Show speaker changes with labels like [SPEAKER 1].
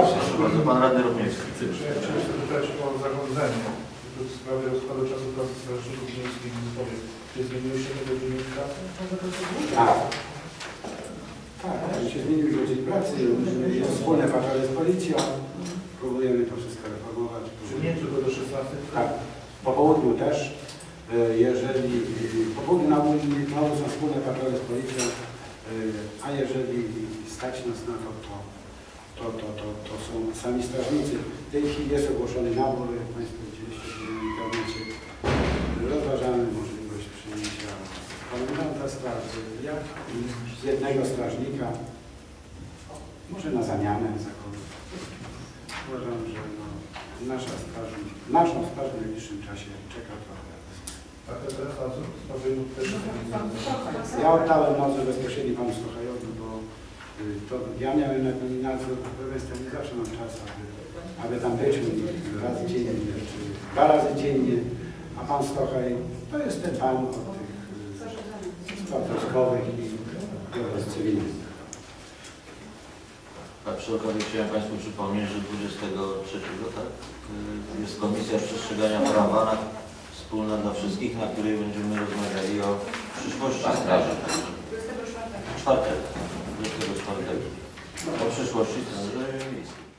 [SPEAKER 1] Proszę bardzo, pan radny Równiewski.
[SPEAKER 2] Chciałem się zapytać o zarządzenie w sprawie rozkładu czasu pracy strażników miejskich w Zysłowie. Czy zmieniły się te godziny pracy?
[SPEAKER 3] Tak. Tak, tak, się zmienił godzin pracy, jest wspólne patrole z policją. Próbujemy to wszystko reformować.
[SPEAKER 2] Czy nie tylko do 16?
[SPEAKER 3] Tak, po południu też. e, Jeżeli po południu na ulicy znowu są wspólne patrole z policją, e, a jeżeli stać nas na to, to, to, to, to, to są sami strażnicy. W tej chwili jest ogłoszony nabór, jak Państwo widzieliście w internecie. Rozważamy możliwość przyjęcia komendanta straży, jak i z jednego strażnika, może na zamianę za kogoś. Uważam, że no, nasza straż, naszą straż w najbliższym czasie czeka trochę.
[SPEAKER 2] Sprawie też
[SPEAKER 3] Ja oddałem nadzór bezpośredni panu Sochajowi, to ja miałem na nadzór, natomiast ja nie zawsze mam czas, aby, aby tam być raz dziennie, czy dwa razy dziennie, a pan Stochaj to jest ten pan od tych y, spraw wojskowych i od cywilnych.
[SPEAKER 1] A przy okazji chciałem Państwu przypomnieć, że 23 tak, y, jest Komisja Przestrzegania Prawa na, wspólna dla wszystkich, na której będziemy rozmawiali o przyszłości straży. შუაში